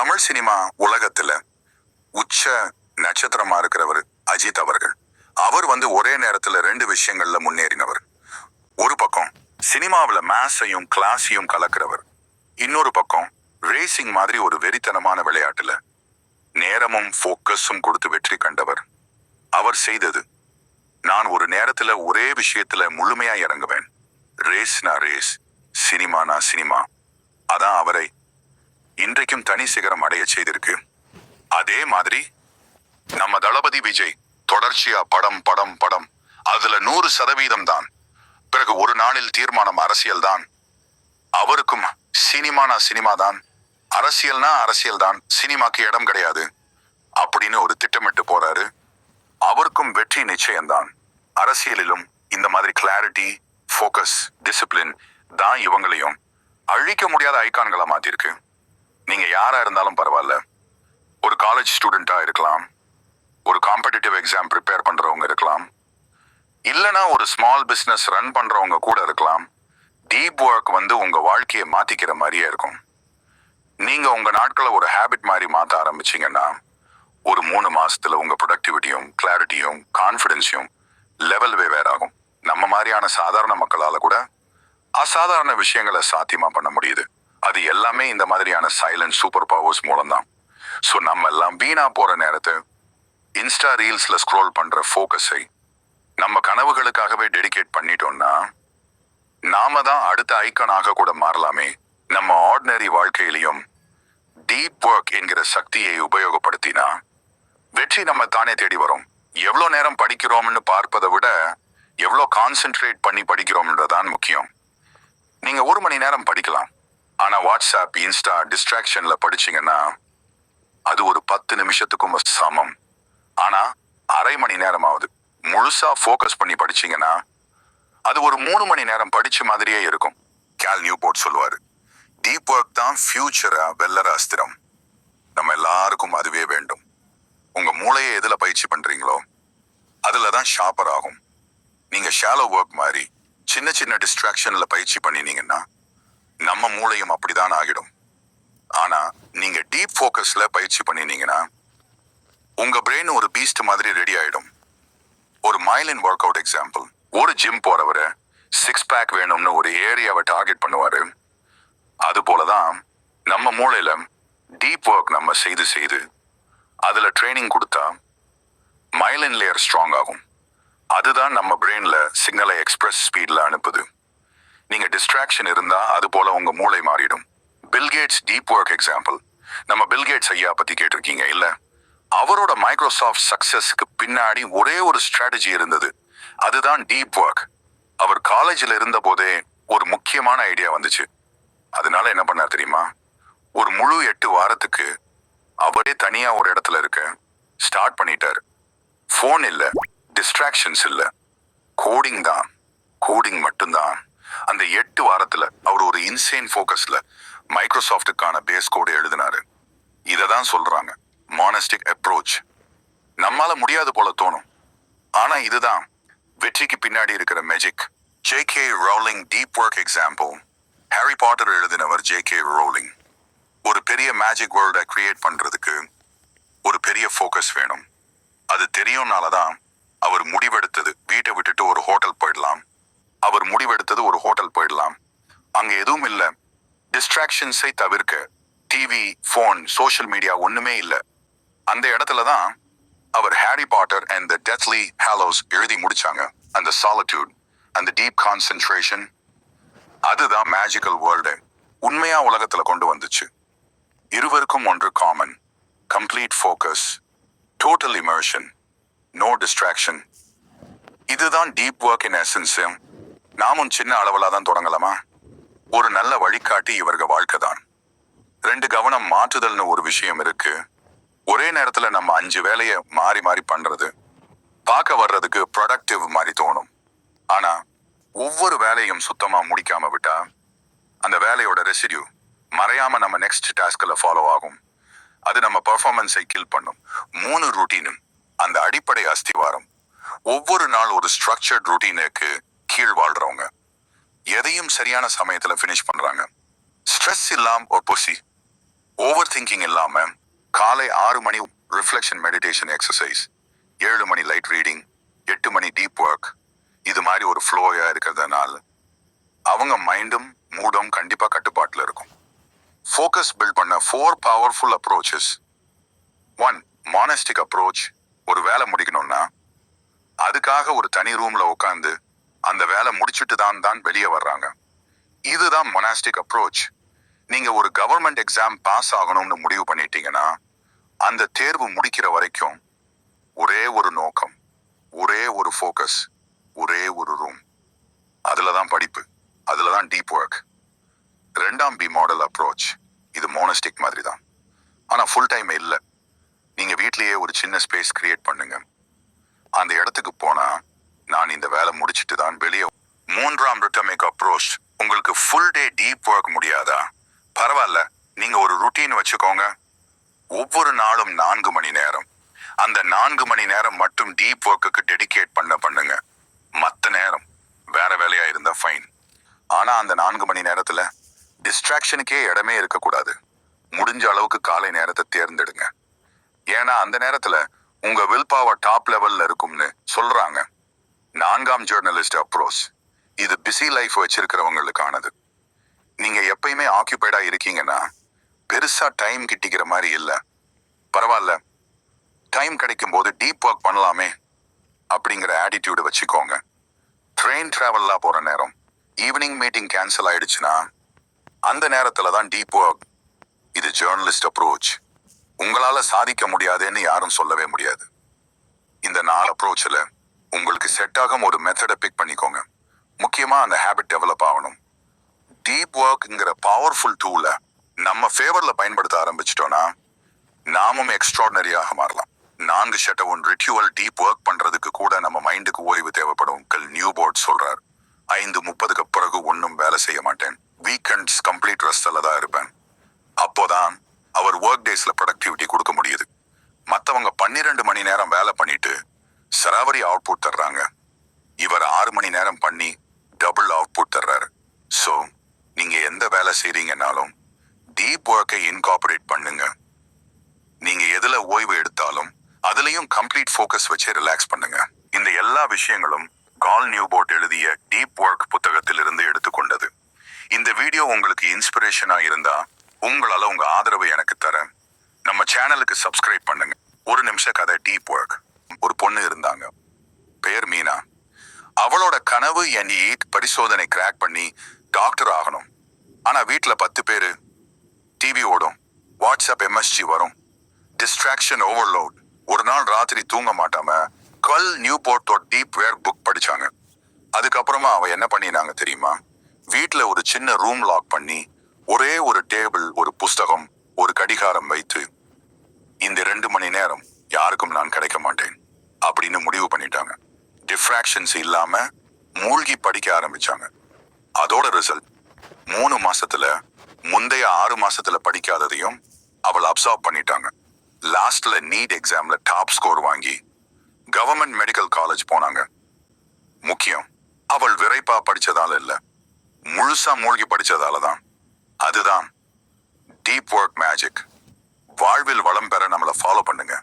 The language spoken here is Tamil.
தமிழ் சினிமா உலகத்துல உச்ச நட்சத்திரமா இருக்கிறவர் அஜித் அவர்கள். அவர் வந்து ஒரே நேரத்துல ரெண்டு விஷயங்கள்ல முன்னேறினவர். ஒரு பக்கம் சினிமாவுல மேஸையும் கிளாஸையும் கலக்கிறவர். இன்னொரு பக்கம் ரேசிங் மாதிரி ஒரு வெறித்தனமான விளையாட்டுல நேரமும் ஃபோக்கஸும் கொடுத்து வெற்றி கண்டவர். அவர் செய்தது நான் ஒரு நேரத்துல ஒரே விஷயத்துல முழுமையா இறங்குவேன். ரேஸ்னா ரேஸ் சினிமானா சினிமா. அதான் அவரை இன்றைக்கும் தனி சிகரம் அடைய செய்திருக்கு. அதே மாதிரி நம்ம தளபதி விஜய் தொடர்ச்சியா படம் படம் படம். அதுல நூறு சதவீதம் தான். பிறகு ஒரு நாளில் தீர்மானம் அரசியல் தான். அவருக்கும் சினிமானா சினிமா தான். அரசியல்னா அரசியல் தான். சினிமாக்கு இடம் கிடையாது. அப்படின்னு ஒரு திட்டமிட்டு போறாரு. அவருக்கும் வெற்றி நிச்சயம்தான் அரசியலிலும் இந்த மாதிரி கிளாரிட்டி ஃபோக்கஸ் டிசிப்ளின் தான் இவங்களையும் அழிக்க முடியாத ஐக்கான்களை மாத்திருக்கு நீங்க யாரா இருந்தாலும் பரவாயில்ல. ஒரு காலேஜ் ஸ்டூடெண்டா இருக்கலாம். ஒரு காம்படிட்டிவ் எக்ஸாம் ப்ரிப்பேர் பண்றவங்க இருக்கலாம். இல்லனா ஒரு ஸ்மால் பிஸ்னஸ் ரன் பண்றவங்க கூட இருக்கலாம். டீப் ஒர்க் வந்து உங்க வாழ்க்கையை மாத்திக்கிற மாதிரியே இருக்கும். நீங்க உங்க நாட்களை ஒரு ஹேபிட் மாதிரி மாத்த ஆரம்பிச்சீங்கன்னா ஒரு மூணு மாசத்துல உங்க ப்ரொடக்டிவிட்டியும் கிளாரிட்டியும் கான்ஃபிடென்ஸையும் லெவல் வேற ஆகும். நம்ம மாதிரியான சாதாரண மக்களால கூட அசாதாரண விஷயங்களை சாத்தியமா பண்ண முடியுது. அது எல்லாமே இந்த மாதிரியான சைலண்ட் சூப்பர் பவர்ஸ் மூலம்தான். ஸோ நம்ம எல்லாம் வீணா போற நேரத்தை இன்ஸ்டா ரீல்ஸ்ல ஸ்க்ரோல் பண்ற ஃபோக்கஸை நம்ம கனவுகளுக்காகவே டெடிகேட் பண்ணிட்டோம்னா நாம தான் அடுத்த ஐக்கனாக கூட மாறலாமே. நம்ம ஆர்டினரி வாழ்க்கையிலையும் டீப் ஒர்க் என்கிற சக்தியை உபயோகப்படுத்தினா வெற்றி நம்ம தானே தேடி வரும். எவ்வளோ நேரம் படிக்கிறோம்னு பார்ப்பதை விட எவ்வளோ கான்சென்ட்ரேட் பண்ணி படிக்கிறோம்ன்றதான் முக்கியம். நீங்கள் ஒரு மணி நேரம் படிக்கலாம். ஆனா வாட்ஸ்அப் இன்ஸ்டா டிஸ்ட்ராக்ஷன்ல படிச்சீங்கன்னா அது ஒரு பத்து நிமிஷத்துக்கும் சமம். ஆனா அரை மணி நேரம் ஆகுது முழுசா ஃபோக்கஸ் பண்ணி படிச்சீங்கன்னா அது ஒரு மூணு மணி நேரம் படிச்ச மாதிரியே இருக்கும். கேல் நியூ போர்ட் சொல்லுவாரு. டீப் ஒர்க் தான் ஃபியூச்சரா வெல்லற அஸ்திரம். நம்ம எல்லாருக்கும் அதுவே வேண்டும். உங்க மூளையை எதுல பயிற்சி பண்றீங்களோ அதுல தான் ஷாப்பர் ஆகும். நீங்க ஷாலோ ஒர்க் மாதிரி சின்ன சின்ன டிஸ்ட்ராக்ஷன்ல பயிற்சி பண்ணினீங்கன்னா நம்ம மூளையும் அப்படிதான் ஆகிடும். ஆனா நீங்க டீப் ஃபோக்கஸ்ல பயிற்சி பண்ணினீங்கன்னா உங்க பிரெயின் ஒரு பீஸ்ட் மாதிரி ரெடி ஆயிடும். ஒரு மைலின் ஒர்க் அவுட் எக்ஸாம்பிள் ஒரு ஜிம் போறவரை சிக்ஸ் பேக் வேணும்னு ஒரு ஏரியாவை டார்கெட் பண்ணுவாரு. அது போலதான் நம்ம மூளையில டீப் ஒர்க் நம்ம செய்து செய்து அதுல ட்ரைனிங் கொடுத்தா மைலின் லேயர் ஸ்ட்ராங் ஆகும். அதுதான் நம்ம பிரெயின்ல சிக்னலை எக்ஸ்பிரஸ் ஸ்பீட்ல அனுப்புது. நீங்க டிஸ்ட்ராக்ஷன் இருந்தா அது போல உங்க மூளை மாறிடும். Bill Gates deep work example நம்ம பில்கேட்ஸ் ஐயா பத்தி கேட்டிருக்கீங்க இல்ல? அவரோட மைக்ரோசாஃப்ட் சக்சஸ்க்கு பின்னாடி ஒரே ஒரு ஸ்ட்ராட்டஜி இருந்தது. அதுதான் டீப் ஒர்க் அவர் காலேஜில் இருந்த போதே ஒரு முக்கியமான ஐடியா வந்துச்சு. அதனால என்ன பண்ணார் தெரியுமா? ஒரு முழு எட்டு வாரத்துக்கு அவரே தனியா ஒரு இடத்துல இருக்க ஸ்டார்ட் பண்ணிட்டார். ஃபோன் இல்லை டிஸ்ட்ராக்ஷன்ஸ் இல்லை. கோடிங் தான். கோடிங் மட்டும்தான். அந்த எட்டு வாரத்துல அவர் ஒரு இன்சேன் ஃபோக்கஸ்ல மைக்ரோசாஃப்டுக்கான பேஸ் கோடு எழுதினாரு. இதை தான் சொல்றாங்க. மானஸ்டிக் அப்ரோச் நம்மால முடியாது போல தோணும். ஆனா இதுதான். வெற்றிக்கு பின்னாடி இருக்கிற magic J K Rowling deep work example Harry Potter எழுதினவர் ஜே கே ரோலிங் ஒரு பெரிய மேஜிக் வேர்ல்டை கிரியேட் பண்றதுக்கு ஒரு பெரிய ஃபோக்கஸ் வேணும். அது தெரியும்னால தான் அவர் முடி வீட்டை விட்டுட்டு ஒரு ஹோட்டல் போயிடலாம் அவர் முடிவெடுத்தது ஒரு ஹோட்டல் போயிடலாம். அங்க எதுவும் இல்ல. டிஸ்ட்ராக்ஷன்ஸை தவிர்க்க டிவி ஃபோன் சோஷியல் மீடியா ஒண்ணுமே இல்ல. அந்த இடத்துல தான் அவர் Harry Potter and the Deathly Hallows எழுதி முடிச்சாங்க. அந்த சாலிட்யூட் அந்த டீப் கான்சென்ட்ரேஷன் அதுதான் மேஜிக்கல் வேர்ல்டு உண்மையா உலகத்துல கொண்டு வந்துச்சு. இருவருக்கும் ஒன்று common complete focus total immersion no distraction இதுதான் டீப் ஒர்க் இன் எசன்ஸும் நாமும் சின்ன அளவுல தான் தொடங்கலாமா? ஒரு நல்ல வழிகாட்டி இவர்க வாழ்க்கை தான் ரெண்டு கவனம் மாற்றுதல்னு ஒரு விஷயம் இருக்கு. ஒரே நேரத்துல நம்ம அஞ்சு வேலையை மாறி மாறி பண்றது பார்க்க வர்றதுக்கு ப்ரொடக்டிவ் மாதிரி தோணும். ஆனா ஒவ்வொரு வேலையும் சுத்தமா முடிக்காம விட்டா அந்த வேலையோட ரெசிடியூ மறையாம நம்ம நெக்ஸ்ட் டாஸ்கில் ஃபாலோ ஆகும். அது நம்ம பர்ஃபார்மன்ஸை கில் பண்ணும். மூணு ருட்டீனும் அந்த அடிப்படை அஸ்திவாரம். ஒவ்வொரு நாள் ஒரு ஸ்ட்ரக்சர்ட் ருட்டீனுக்கு கீழ் வாழ்றவங்க. எதையும் சரியான சமயத்துல ஃபினிஷ் பண்றாங்க. ஸ்ட்ரெஸ் இல்லாம ஒரு பொசி ஓவர் திங்கிங் இல்லாம காலை ஆறு மணி ரிஃப்ளெக்ஷன் மெடிடேஷன் எக்ஸசைஸ் ஏழு மணி லைட் ரீடிங் எட்டு மணி டீப் ஒர்க் இது மாதிரி ஒரு ஃப்ளோயா இருக்கிறதுனால அவங்க மைண்டும் மூடும் கண்டிப்பா கட்டுப்பாட்டில் இருக்கும். ஃபோக்கஸ் பில்ட் பண்ண four powerful approaches one monastic approach ஒரு வேலை முடிக்கணும்னா அதுக்காக ஒரு தனி ரூம்ல உட்காந்து அந்த வேலை முடிச்சுட்டு தான் தான் வெளியே வர்றாங்க. இதுதான் மொனாஸ்டிக் அப்ரோச் நீங்க ஒரு கவர்மெண்ட் எக்ஸாம் பாஸ் ஆகணும்னு முடிவு பண்ணிட்டீங்கன்னா அந்த தேர்வு முடிக்கிற வரைக்கும் ஒரே ஒரு நோக்கம் ஒரே ஒரு ஃபோக்கஸ் ஒரே ஒரு ரூம் அதுல தான் படிப்பு அதுல தான் டீப் ஒர்க் ரெண்டாம் பி மாடல் அப்ரோச் இது மோனஸ்டிக் மாதிரி தான் ஆனால் ஃபுல் டைம் இல்லை. நீங்கள் வீட்லேயே ஒரு சின்ன ஸ்பேஸ் கிரியேட் பண்ணுங்க. அந்த இடத்துக்கு போனால் நான் இந்த வேலை முடிச்சிட்டு தான் வெளியே மூன்றாம் ரிட்டமிக் அப்ரோச் உங்களுக்கு ஃபுல் டே டீப் ஒர்க் முடியாதா? பரவாயில்ல நீங்க ஒரு ருட்டீன் வச்சுக்கோங்க. ஒவ்வொரு நாளும் நான்கு மணி நேரம். அந்த நான்கு மணி நேரம் மட்டும் டீப் ஒர்க்குக்கு டெடிகேட் பண்ண பண்ணுங்க. மற்ற நேரம் வேற வேலையா இருந்தா ஃபைன் ஆனா அந்த நான்கு மணி நேரத்துல டிஸ்ட்ராக்ஷனுக்கே இடமே இருக்கக்கூடாது. முடிஞ்ச அளவுக்கு காலை நேரத்தை தேர்ந்தெடுங்க. ஏன்னா அந்த நேரத்துல உங்க வில் பவர் டாப் லெவல்ல இருக்கும்னு சொல்றாங்க. நான்காம் ஜேர்னலிஸ்ட் அப்ரோச் இது பிஸி லைஃப் வச்சிருக்கிறவங்களுக்கானது. நீங்கள் எப்பயுமே ஆக்கியூபைடா இருக்கீங்கன்னா பெருசாக டைம் கிட்டிக்கிற மாதிரி இல்லை. பரவாயில்ல. டைம் கிடைக்கும் போது டீப் ஒர்க் பண்ணலாமே அப்படிங்கிற ஆட்டிடியூடு வச்சுக்கோங்க. ட்ரெயின் ட்ராவல்லாம் போகிற நேரம் ஈவினிங் மீட்டிங் கேன்சல் ஆயிடுச்சுன்னா அந்த நேரத்தில் தான் டீப் ஒர்க் இது ஜேர்னலிஸ்ட் அப்ரோச் உங்களால் சாதிக்க முடியாதுன்னு யாரும் சொல்லவே முடியாது. இந்த நாலு அப்ரோச்சில் உங்களுக்கு செட் ஆகும் ஒரு மெத்தடை பிக் பண்ணிக்கோங்க. முக்கியமாக அந்த ஹேபிட் டெவலப் ஆகணும். டீப் ஒர்க்குங்கிற பவர்ஃபுல் டூலை நம்ம ஃபேவரில் பயன்படுத்த ஆரம்பிச்சிட்டோன்னா நாமும் எக்ஸ்ட்ராடனரியாக மாறலாம். நான்கு ஷட்டவுன் ரிட்யூவல் டீப் ஒர்க் பண்ணுறதுக்கு கூட நம்ம மைண்டுக்கு ஓய்வு தேவைப்படும் கல் நியூ போர்ட் சொல்கிறார் ஐந்து முப்பதுக்கு பிறகு ஒன்றும் வேலை செய்ய மாட்டேன். வீக்கெண்ட்ஸ் கம்ப்ளீட் ரெஸ்டில் தான் இருப்பேன். அப்போதான் அவர் ஒர்க் டேஸில் ப்ரொடக்டிவிட்டி கொடுக்க முடியுது. மற்றவங்க பன்னிரெண்டு மணி நேரம் வேலை பண்ணிட்டு சராவரி அவுட்புட் தர்றாங்க. இவர் ஆறு மணி நேரம் பண்ணி டபுள் அவுட்புட் தர்றாரு. ஸோ நீங்க எந்த வேலை செய்றீங்கன்னாலும் டீப் ஒர்க்கை இன்கார்பரேட் பண்ணுங்க. நீங்க எதுல ஓய்வு எடுத்தாலும் அதுலயும் கம்ப்ளீட் ஃபோக்கஸ் வச்சு ரிலாக்ஸ் பண்ணுங்க. இந்த எல்லா விஷயங்களும் கால் நியூ போர்ட் எழுதிய டீப் ஒர்க் புத்தகத்திலிருந்து எடுத்துக்கொண்டது. இந்த வீடியோ உங்களுக்கு இன்ஸ்பிரேஷனா இருந்தா உங்களால உங்க ஆதரவை எனக்கு தரேன். நம்ம சேனலுக்கு சப்ஸ்கிரைப் பண்ணுங்க. ஒரு நிமிஷ கதை டீப் ஒர்க் ஒரு பொண்ணு இருந்தாங்க. பேர் மீனா. அவளோட கனவு என் ஈட் பரிசோதனை கிராக் பண்ணி டாக்டர் ஆகணும். ஆனா வீட்டுல பத்து பேரு டிவி ஓடும் வாட்ஸ்அப் எம்எஸ்ஜி வரும். டிஸ்ட்ராக்ஷன் ஓவர்லோட் ஒரு நாள் ராத்திரி தூங்க மாட்டாம கல் நியூ போர்ட்டோட டீப் வேர் புக் படிச்சாங்க. அதுக்கப்புறமா அவ என்ன பண்ணினாங்க தெரியுமா? வீட்டில் ஒரு சின்ன ரூம் லாக் பண்ணி ஒரே ஒரு டேபிள் ஒரு புஸ்தகம் ஒரு கடிகாரம் வைத்து இந்த ரெண்டு மணி நேரம் யாருக்கும் நான் கிடைக்க மாட்டேன். அப்படின்னு முடிவு பண்ணிட்டாங்க. டிஃப்ராக்ஷன்ஸ் இல்லாம மூழ்கி படிக்க ஆரம்பிச்சாங்க. அதோட ரிசல்ட் மூணு மாசத்துல முந்தைய ஆறு மாசத்துல படிக்காததையும் அவள் அப்சர்வ் பண்ணிட்டாங்க. லாஸ்ட்ல நீட் எக்ஸாம்ல டாப் ஸ்கோர் வாங்கி கவர்மெண்ட் மெடிக்கல் காலேஜ் போனாங்க. முக்கியம் அவள் விரைப்பா படிச்சதால இல்ல. முழுசா மூழ்கி படிச்சதால தான். அதுதான் டீப் ஒர்க் மேஜிக் வாழ்வில் வளம் பெற நம்மளை ஃபாலோ பண்ணுங்க.